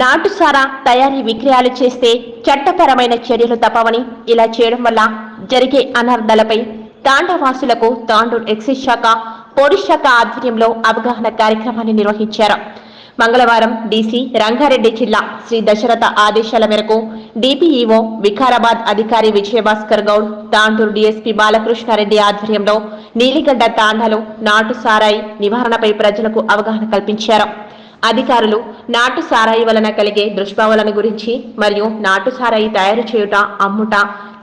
నాటుసారా తయారీ విక్రయాలు చేస్తే చట్టపరమైన చర్యలు తప్పవని ఇలా చేయడం వల్ల జరిగే అనర్థాలపై తాండవాసులకు తాండూర్ ఎక్సైజ్ శాఖ పోలీస్ శాఖ ఆధ్వర్యంలో అవగాహన కార్యక్రమాన్ని నిర్వహించారు. మంగళవారం డీసీ రంగారెడ్డి జిల్లా శ్రీ దశరథ ఆదేశాల మేరకు డిపిఈఓ వికారాబాద్ అధికారి విజయభాస్కర్ గౌడ్ తాండూరు డీఎస్పీ బాలకృష్ణారెడ్డి ఆధ్వర్యంలో నీలిగడ్డ తాండాలు నాటు సారాయి నివారణపై ప్రజలకు అవగాహన కల్పించారు. అధికారులు నాటు సారాయి వలన కలిగే దుష్భావాలను గురించి మరియు నాటు సారాయి తయారు చేయుట అమ్ముట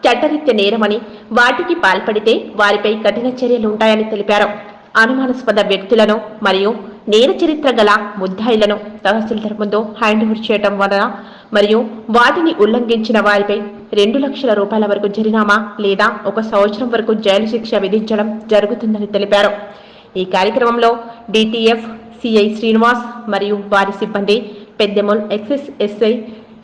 చట్టరీత్య నేరమని వాటికి పాల్పడితే వారిపై కఠిన చర్యలు ఉంటాయని తెలిపారు. అనుమానాస్పద వ్యక్తులను మరియు నేర చరిత్ర గల ముద్దాయిలను తహసీల్దార్ ముందు హ్యాండ్ ఓవర్ చేయటం వలన మరియు వాటిని ఉల్లంఘించిన వారిపై రెండు లక్షల రూపాయల వరకు జరినామా లేదా ఒక సంవత్సరం వరకు జైలు శిక్ష విధించడం జరుగుతుందని తెలిపారు. ఈ కార్యక్రమంలో డిటిఎఫ్ సిఐ శ్రీనివాస్ మరియు వారి సిబ్బంది Peddemul excise SI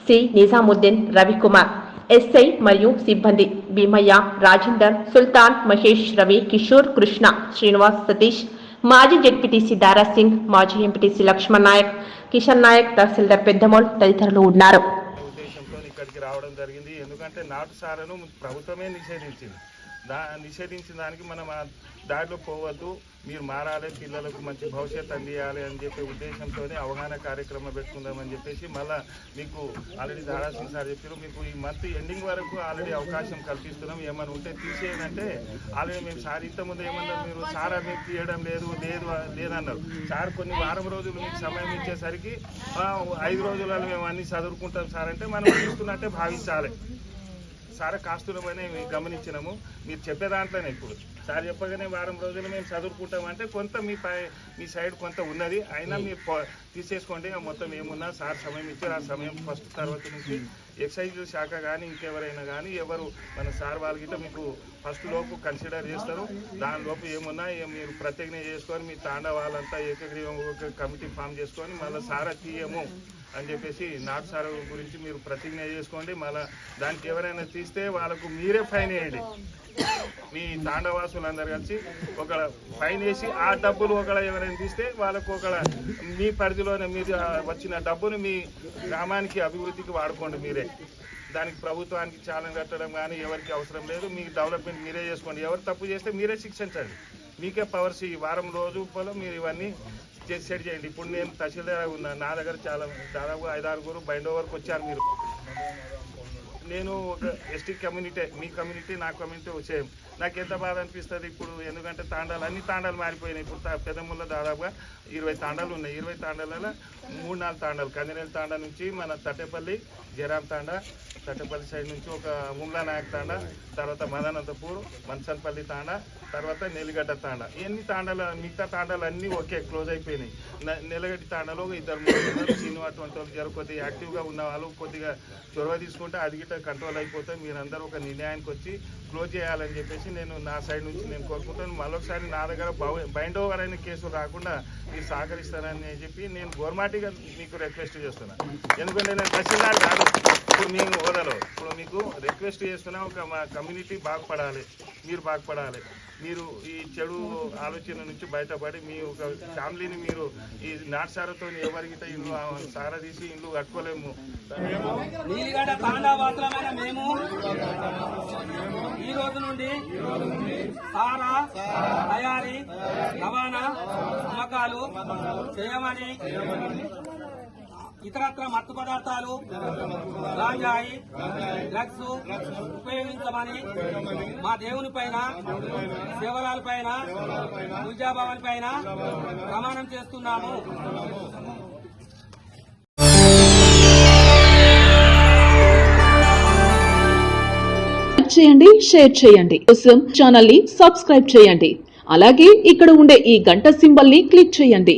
C Nizamuddin Ravikumar SI మరియు సిబ్బంది భీమయ్య రాజేందర్ సుల్తాన్ మహేష్ రవి కిషోర్ కృష్ణ శ్రీనివాస్ సతీష్ మాజీ జెడ్పీటీసీ దారా సింగ్ మాజీ ఎంపీటీసీ లక్ష్మణ్ నాయక్ కిషన్ నాయక్ తహసీల్దార్ పెద్దమోల్ తదితరులు ఉన్నారు. ఉద్దేశంతో ఇక్కడికి రావడం జరిగింది. ఎందుకంటే నాటు సారను ప్రభుత్వమే నిషేధించింది. దా నిషేధించిన దానికి మనం ఆ దారిలో పోవద్దు. మీరు మారాలి పిల్లలకు మంచి భవిష్యత్తు అందియాలి అని చెప్పే ఉద్దేశంతోనే అవగాహన కార్యక్రమం పెట్టుకుందామని చెప్పేసి మళ్ళీ మీకు ఆల్రెడీ ధారాసింగ్ సార్ చెప్పారు మీకు ఈ మంత్ ఎండింగ్ వరకు ఆల్రెడీ అవకాశం కల్పిస్తున్నాం. ఏమైనా ఉంటే తీసేయనంటే ఆల్రెడీ మేము సార్ ఇంతకుముందు ఏమన్నారు మీరు? సార్ మీకు తీయడం లేదు లేదు లేదన్నారు. సార్ కొన్ని వారం రోజులు మీకు సమయం ఇచ్చేసరికి ఐదు రోజులలో మేము అన్ని చదువుకుంటాం సార్ అంటే మనం చూస్తున్నట్టే భావించాలి. సార్ కాస్తులపైన గమనించినాము. మీరు చెప్పే దాంట్లోనే ఇప్పుడు. సార్ చెప్పగానే వారం రోజులు మేము చదువుకుంటామంటే కొంత మీ పై మీ సైడ్ కొంత ఉన్నది. అయినా మీరు తీసేసుకోండి. మొత్తం ఏమున్నా సార్ సమయం ఇచ్చారు. ఆ సమయం ఫస్ట్ తర్వాత నుంచి ఎక్సైజ్ శాఖ కానీ ఇంకెవరైనా కానీ ఎవరు మన సార్ వాళ్ళ గిట్ట మీకు ఫస్ట్ లోపు కన్సిడర్ చేస్తారు. దాని లోపు ఏమున్నా మీరు ప్రత్యేకంగా చేసుకొని మీ తాండ వాళ్ళంతా ఏకగ్రీవం ఒక కమిటీ ఫామ్ చేసుకొని మళ్ళీ సారా తీయము అని చెప్పేసి నాటు సార్ గురించి మీరు ప్రతిజ్ఞ చేసుకోండి. మళ్ళీ దానికి ఎవరైనా తీస్తే వాళ్ళకు మీరే ఫైన్ వేయండి మీ తాండవాసులందరూ కలిసి ఒక ఫైన్ వేసి ఆ డబ్బులు ఒకళ్ళ ఎవరైనా తీస్తే వాళ్ళకు ఒక మీ పరిధిలోనే మీరు వచ్చిన డబ్బును మీ గ్రామానికి అభివృద్ధికి వాడుకోండి మీరే. దానికి ప్రభుత్వానికి ఛాలెంజ్ కట్టడం కానీ ఎవరికి అవసరం లేదు. మీ డెవలప్మెంట్ మీరే చేసుకోండి. ఎవరు తప్పు చేస్తే మీరే శిక్షించండి. మీకే పవర్స్ ఈ వారం రోజు పొలం మీరు ఇవన్నీ చేసి సెట్ చేయండి. ఇప్పుడు నేను తహసీల్దార్ ఉన్నాను నా దగ్గర చాలా దాదాపు ఐదారుగురు బైండ్ ఓవర్కి వచ్చారు మీరు. నేను ఒక ఎస్టీ కమ్యూనిటీ మీ కమ్యూనిటీ నా కమ్యూనిటీ వచ్చే నాకు ఎంత బాధ అనిపిస్తుంది ఇప్పుడు? ఎందుకంటే తాండాలు అన్ని తాండాలు మారిపోయినాయి. ఇప్పుడు తా- పెదముల్లో దాదాపుగా ఇరవై తాండాలు ఉన్నాయి. ఇరవై తాండాలలో మూడు నాలుగు తాండాలు. కందినేల తాండా నుంచి మన తట్టేపల్లి జరామ్ తాండా తట్టేపల్లి సైడ్ నుంచి ఒక ఉమ్లా నాయక్ తాండా తర్వాత మదనంతపూర్ మన్సన్పల్లి తాండా తర్వాత నెల్లిగడ్డ తాండా. ఇవన్నీ తాండాలు మిగతా తాండాలు అన్నీ ఒకే క్లోజ్ అయిపోయినాయి. న- నెలగడ్డి తాండాలో ఇద్దరు మూడు ఉన్నారు. వంటి అటువంటి వాళ్ళు జర కొద్దిగా యాక్టివ్గా ఉన్న వాళ్ళు కొద్దిగా చొరవ తీసుకుంటే అది గిట్ట కంట్రోల్ అయిపోతే మీరందరూ ఒక నిర్ణయానికి వచ్చి క్లోజ్ చేయాలని చెప్పేసి నేను నా సైడ్ నుంచి నేను కోరుకుంటాను మరొకసారి నా దగ్గర బైండ్ ఓవర్ అయిన కేసులు రాకుండా మీరు సహకరిస్తారని చెప్పి నేను గవర్మాటిగా మీకు రిక్వెస్ట్ చేస్తున్నాను ఎందుకంటే నేను తహసీల్దార్ కాదు ఇప్పుడు మేము హోదాలో ఇప్పుడు మీకు రిక్వెస్ట్ చేస్తున్నా ఒక మా కమ్యూనిటీ బాగుపడాలి. మీరు బాగుపడాలి. మీరు ఈ చెడు ఆలోచన నుంచి బయటపడి మీ ఒక ఫ్యామిలీని మీరు ఈ నాటసారతో ఎవరికి ఇల్లు సారా సార తీసి ఇల్లు కట్టుకోలేము. మేము ఈ రోజు నుండి సారా తయారీ రవాణా అమ్మకాలు చేయమని ఇతరత్ర మత్తు పదార్థాలు గాంజాయి డ్రగ్స్ ఉపయోగించమని మా దేవుని పైన శివరాల పైన పూజాభవన్ పైన ప్రమాణం చేస్తున్నాము. చేయండి షేర్ చేయండి. కోసం ఛానల్ని సబ్స్క్రైబ్ చేయండి. అలాగే ఇక్కడ ఉండే ఈ గంట సింబల్ని క్లిక్ చేయండి.